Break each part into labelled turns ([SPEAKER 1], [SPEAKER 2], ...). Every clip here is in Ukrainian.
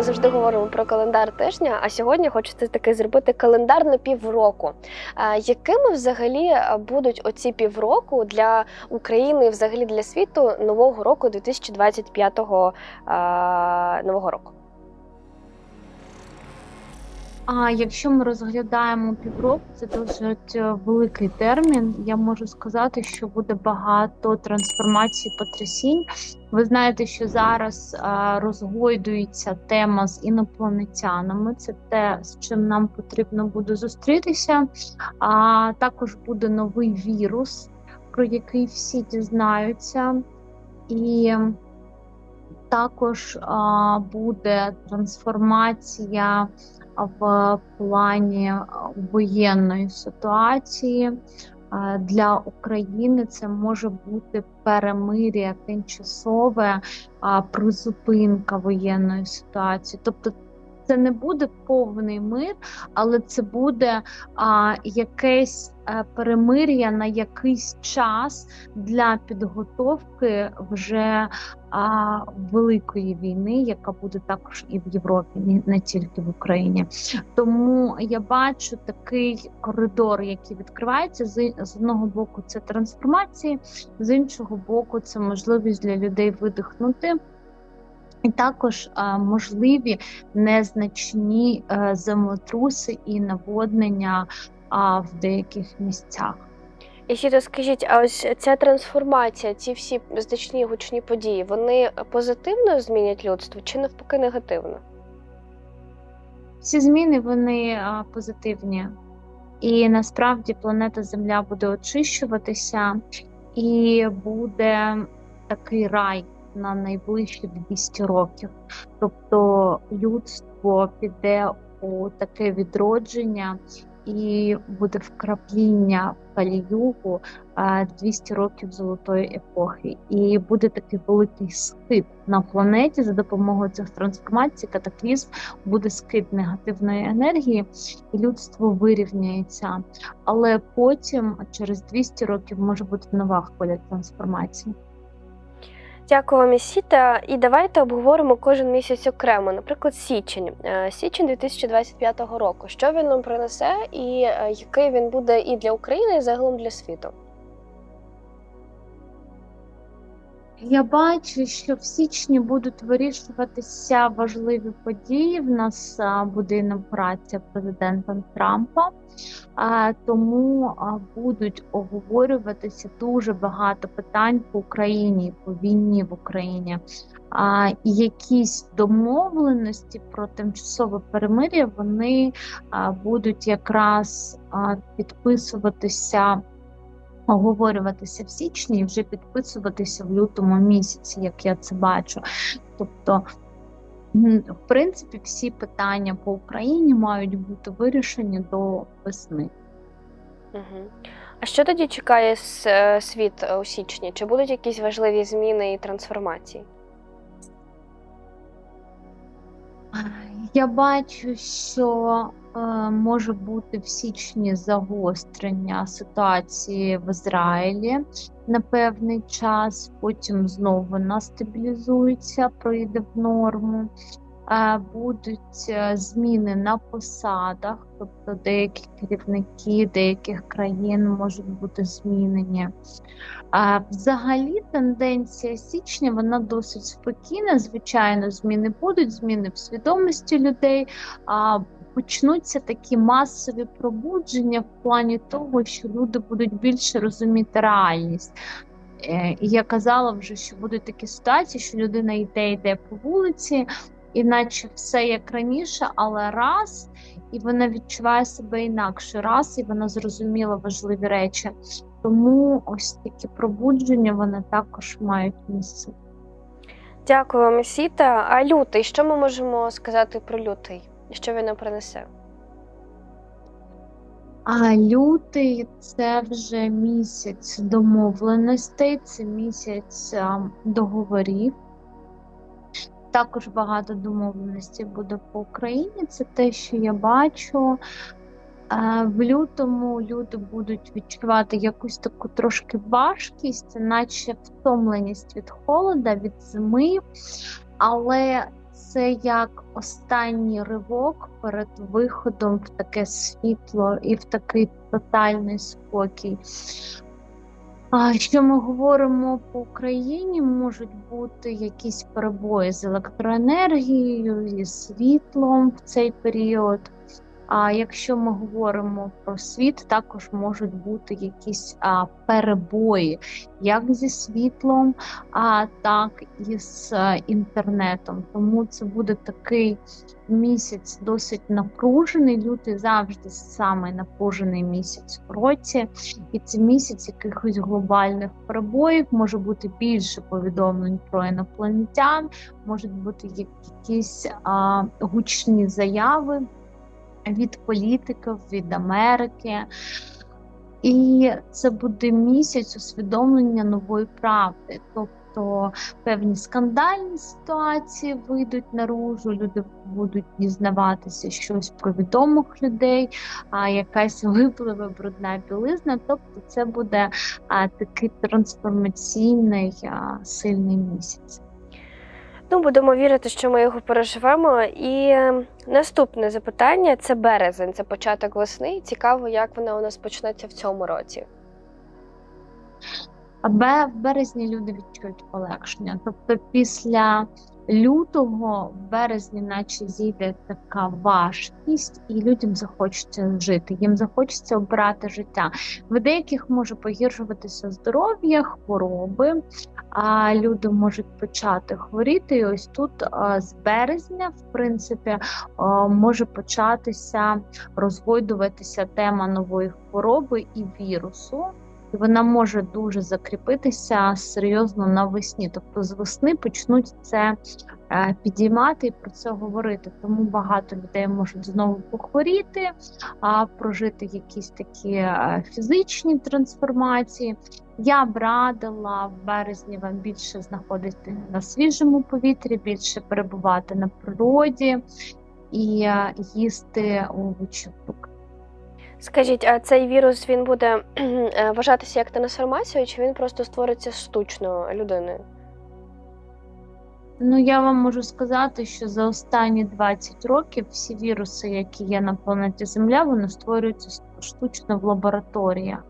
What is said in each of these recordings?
[SPEAKER 1] ми завжди говоримо про календар тижня. А сьогодні хочеться таки зробити календар на півроку. Якими взагалі е, будуть оці півроку для України, і взагалі для світу нового року 2025 е, нового року?
[SPEAKER 2] А якщо ми розглядаємо півроку, це досить е, великий термін. Я можу сказати, що буде багато трансформацій, потрясінь. Ви знаєте, що зараз а, розгойдується тема з інопланетянами. Це те, з чим нам потрібно буде зустрітися. А також буде новий вірус, про який всі дізнаються, і також а, буде трансформація в плані е, воєнної ситуації. Е, Для України це може бути перемир'я тимчасове, призупинка воєнної ситуації. Тобто це не буде повний мир, але це буде а, якесь е, перемир'я на якийсь час для підготовки вже а, великої війни, яка буде також і в Європі, не тільки в Україні. Тому я бачу такий коридор, який відкривається. З, з одного боку, це трансформації, з іншого боку, це можливість для людей видихнути. І також а, можливі незначні е, землетруси і наводнення а, в деяких місцях.
[SPEAKER 1] І ще скажіть, а ось ця трансформація, ці всі значні гучні події, вони позитивно змінять людство чи навпаки негативно?
[SPEAKER 2] Всі зміни вони а, позитивні, і насправді планета Земля буде очищуватися, і буде такий рай на найближчі 200 років. Тобто людство піде у таке відродження. І буде вкрапління Каліюгу а, 200 років золотої епохи, і буде такий великий скид на планеті за допомогою цих трансформацій, катаклізм буде скид негативної енергії, і людство вирівняється. Але потім, через 200 років, може бути нова хвиля трансформації.
[SPEAKER 1] Дякую вам, Ісіта. І давайте обговоримо кожен місяць окремо. Наприклад, січень, Е, січень 2025 року. Що він нам принесе, і е, який він буде і для України, і загалом для світу?
[SPEAKER 2] Я бачу, що в січні будуть вирішуватися важливі події. В нас буде інавгурація президента Трампа, тому будуть обговорюватися дуже багато питань по Україні, по війні в Україні. А, якісь домовленості про тимчасове перемир'я вони будуть якраз підписуватися оговорюватися в січні і вже підписуватися в лютому місяці, як я це бачу. Тобто, в принципі, всі питання по Україні мають бути вирішені до весни.
[SPEAKER 1] Угу. А що тоді чекає е, світ у січні? Чи будуть якісь важливі зміни і трансформації?
[SPEAKER 2] Я бачу, що може бути в січні загострення ситуації в Ізраїлі на певний час, потім знову вона стабілізується, прийде в норму. Е, будуть е, зміни на посадах, тобто деякі керівники деяких країн можуть бути змінені. Взагалі тенденція січня вона досить спокійна. Звичайно, зміни будуть, зміни в свідомості людей. Почнуться такі масові пробудження в плані того, що люди будуть більше розуміти реальність. Е, І я казала вже, що будуть такі ситуації, що людина йде, йде по вулиці, іначе все як раніше, але раз, і вона відчуває себе інакше, раз, і вона зрозуміла важливі речі. Тому ось такі пробудження вони також мають місце.
[SPEAKER 1] Дякую вам, Ісіта. А лютий, що ми можемо сказати про лютий? Що він принесе?
[SPEAKER 2] А лютий це вже місяць домовленостей, це місяць а, договорів. Також багато домовленостей буде по Україні. Це те, що я бачу. Е, В лютому люди будуть відчувати якусь таку трошки важкість, наче втомленість від холода, від зими, але це як останній ривок перед виходом в таке світло і в такий тотальний спокій. А що ми говоримо по Україні, можуть бути якісь перебої з електроенергією, зі світлом в цей період. А якщо ми говоримо про світ, також можуть бути якісь а, перебої як зі світлом, а так і з а, інтернетом. Тому це буде такий місяць досить напружений. Лютий завжди самий напружений місяць в році, і це місяць якихось глобальних перебоїв. Може бути більше повідомлень про інопланетян, можуть бути якісь а, гучні заяви від політиків, від Америки. І це буде місяць усвідомлення нової правди. Тобто певні скандальні ситуації вийдуть наружу, люди будуть дізнаватися щось про відомих людей, а якась випливе брудна білизна. Тобто, це буде а, такий трансформаційний а, сильний місяць.
[SPEAKER 1] Ну, будемо вірити, що ми його переживемо. І е, наступне запитання це березень, це початок весни. Цікаво, як вона у нас почнеться в цьому році.
[SPEAKER 2] Аби в березні люди відчують полегшення. Тобто після лютого в березні, наче зійде така важкість, і людям захочеться жити, їм захочеться обирати життя. В деяких може погіршуватися здоров'я, хвороби, а люди можуть почати хворіти. І ось тут з березня, в принципі, може початися розгойдуватися тема нової хвороби і вірусу. І вона може дуже закріпитися серйозно навесні. Тобто з весни почнуть це підіймати і про це говорити. Тому багато людей можуть знову похворіти, а прожити якісь такі е, фізичні трансформації. Я б радила в березні вам більше знаходити на свіжому повітрі, більше перебувати на природі і е, їсти овочі.
[SPEAKER 1] Скажіть, а цей вірус він буде е, вважатися як трансформацією, чи він просто створиться штучно людиною?
[SPEAKER 2] Ну, я вам можу сказати, що за останні 20 років всі віруси, які є на планеті Земля, вони створюються штучно в лабораторіях.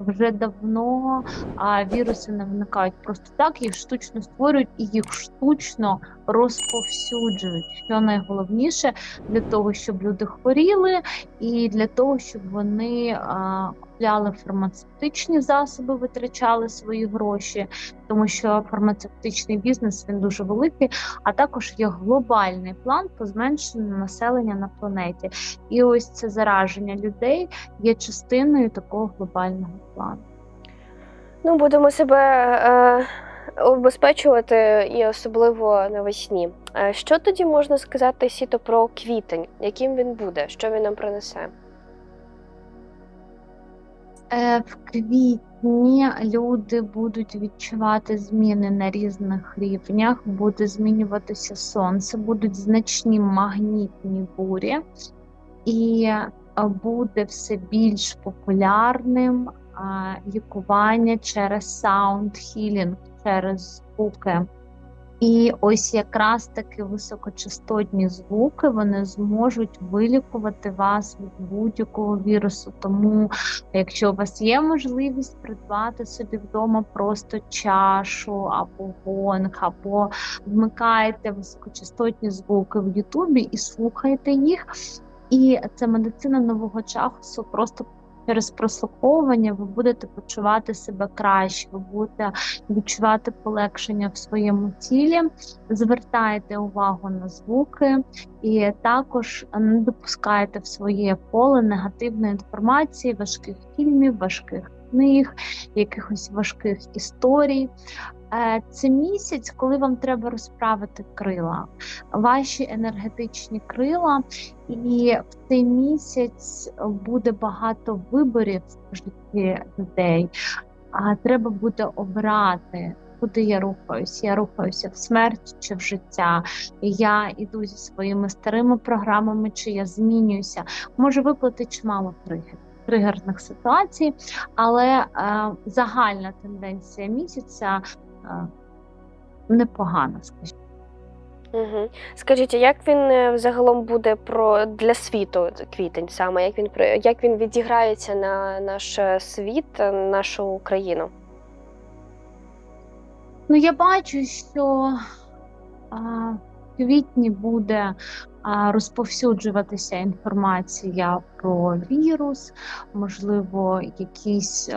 [SPEAKER 2] Вже давно а, віруси не виникають просто так, їх штучно створюють і їх штучно розповсюджують. Що найголовніше для того, щоб люди хворіли, і для того, щоб вони купляли фармацевтичні засоби, витрачали свої гроші, тому що фармацевтичний бізнес він дуже великий, а також є глобальний план по зменшенню населення на планеті. І ось це зараження людей є частиною такого глобального плану.
[SPEAKER 1] Ну, будемо себе е, обезпечувати і особливо навесні. Е, що тоді можна сказати сіто про квітень? Яким він буде? Що він нам принесе?
[SPEAKER 2] Е, В квітні люди будуть відчувати зміни на різних рівнях, буде змінюватися сонце, будуть значні магнітні бурі, і е, буде все більш популярним лікування через саунд хілінг, через звуки. І ось якраз таки високочастотні звуки вони зможуть вилікувати вас від будь-якого вірусу. Тому, якщо у вас є можливість придбати собі вдома просто чашу або гонг, або вмикаєте високочастотні звуки в Ютубі і слухайте їх. І це медицина нового часу просто. Через прослуховування ви будете почувати себе краще, ви будете відчувати полегшення в своєму тілі, звертайте увагу на звуки і також не допускайте в своє поле негативної інформації, важких фільмів, важких книг, якихось важких історій. Е, Це місяць, коли вам треба розправити крила, ваші енергетичні крила, і в цей місяць буде багато виборів в житті людей. А треба буде обрати, куди я рухаюся. Я рухаюся в смерть чи в життя. Я іду зі своїми старими програмами, чи я змінююся. Може виплати чимало тригер, тригерних ситуацій, але е, загальна тенденція місяця е, непогана, скажімо.
[SPEAKER 1] Угу. Скажіть, а як він е, взагалом буде про для світу квітень саме? Як він як він відіграється на наш світ, нашу Україну?
[SPEAKER 2] Ну, я бачу, що а, в квітні буде розповсюджуватися інформація про вірус, можливо, якісь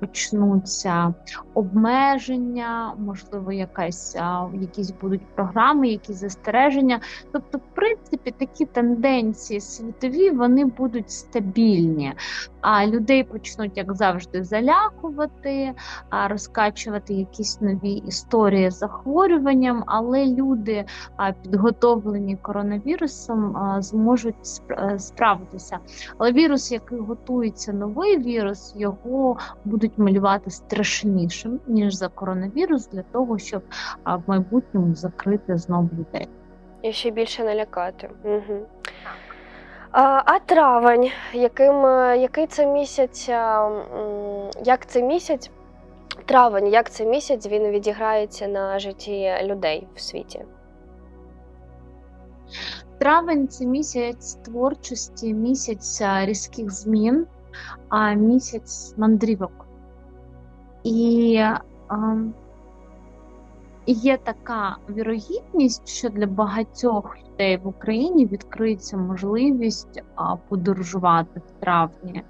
[SPEAKER 2] почнуться обмеження, можливо, якась, якісь будуть програми, якісь застереження. Тобто, в принципі, такі тенденції світові вони будуть стабільні, а людей почнуть, як завжди, залякувати розкачувати якісь нові історії з захворюванням, але люди, підготовлені коронавірусом, а, зможуть е, справитися. Але вірус, який готується новий вірус, його будуть малювати страшнішим ніж за коронавірус, для того, щоб в майбутньому закрити знову людей.
[SPEAKER 1] І ще більше налякати. Угу. А, а травень, яким, е, який це місяць, як цей місяць, травень, як цей місяць він відіграється на житті людей в світі?
[SPEAKER 2] Травень це місяць творчості, місяць різких змін, а місяць мандрівок. І ем, є така вірогідність, що для багатьох людей в Україні відкриється можливість подорожувати в травні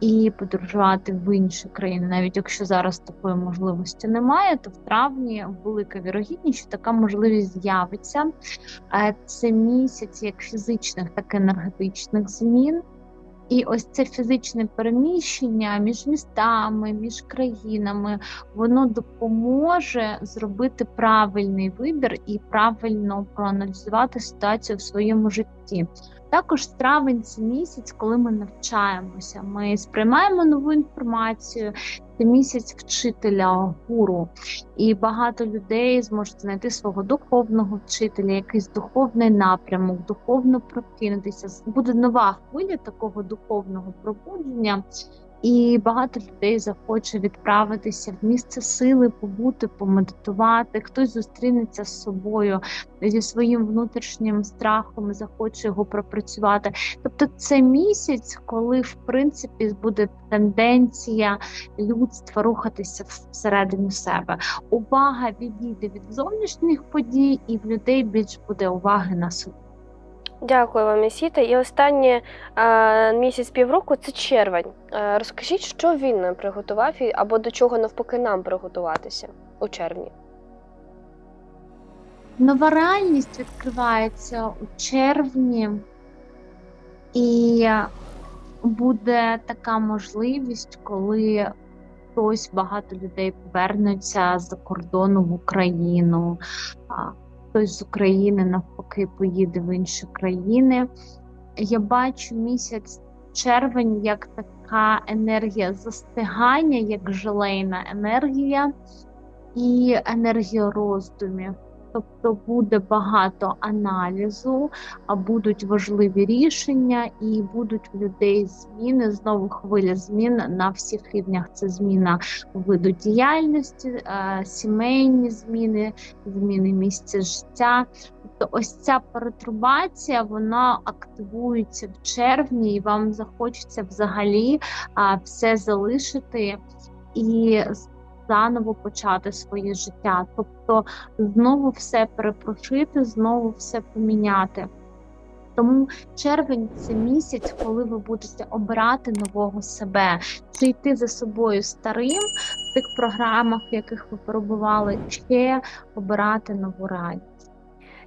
[SPEAKER 2] і подорожувати в інші країни. Навіть якщо зараз такої можливості немає, то в травні велика вірогідність, що така можливість з'явиться. Це місяць як фізичних, так і енергетичних змін. І ось це фізичне переміщення між містами, між країнами, воно допоможе зробити правильний вибір і правильно проаналізувати ситуацію в своєму житті. Також травень це місяць, коли ми навчаємося. Ми сприймаємо нову інформацію. Це місяць вчителя гуру, і багато людей зможуть знайти свого духовного вчителя, якийсь духовний напрямок, духовно прокинутися. Буде нова хвиля такого духовного пробудження. І багато людей захоче відправитися в місце сили, побути, помедитувати. Хтось зустрінеться з собою зі своїм внутрішнім страхом, захоче його пропрацювати. Тобто, це місяць, коли в принципі буде тенденція людства рухатися всередину себе. Увага відійде від зовнішніх подій, і в людей більш буде уваги на собі.
[SPEAKER 1] Дякую вам, Ісіта. І останнє місяць півроку це червень. Розкажіть, що він нам приготував або до чого навпаки нам приготуватися у червні.
[SPEAKER 2] Нова реальність відкривається у червні, і буде така можливість, коли хтось багато людей повернуться з-за кордону в Україну, хтось з України навпаки поїде в інші країни. Я бачу місяць червень як така енергія застигання, як желейна енергія і енергія роздумів. Тобто буде багато аналізу, будуть важливі рішення, і будуть в людей зміни, знову хвиля змін на всіх рівнях. Це зміна виду діяльності, е, сімейні зміни, зміни місця життя. Тобто ось ця перетрубація вона активується в червні, і вам захочеться взагалі все залишити і заново почати своє життя. Тобто знову все перепрошити, знову все поміняти. Тому червень це місяць, коли ви будете обирати нового себе, чи йти за собою старим в тих програмах, в яких ви перебували, ще обирати нову реальність.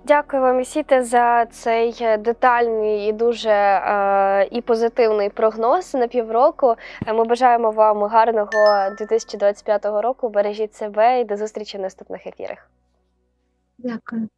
[SPEAKER 1] Дякую вам, Ісіте, за цей е, детальний і дуже е, і позитивний прогноз на півроку. Е, Ми бажаємо вам гарного 2025 року. Бережіть себе і до зустрічі в наступних ефірах.
[SPEAKER 2] Дякую.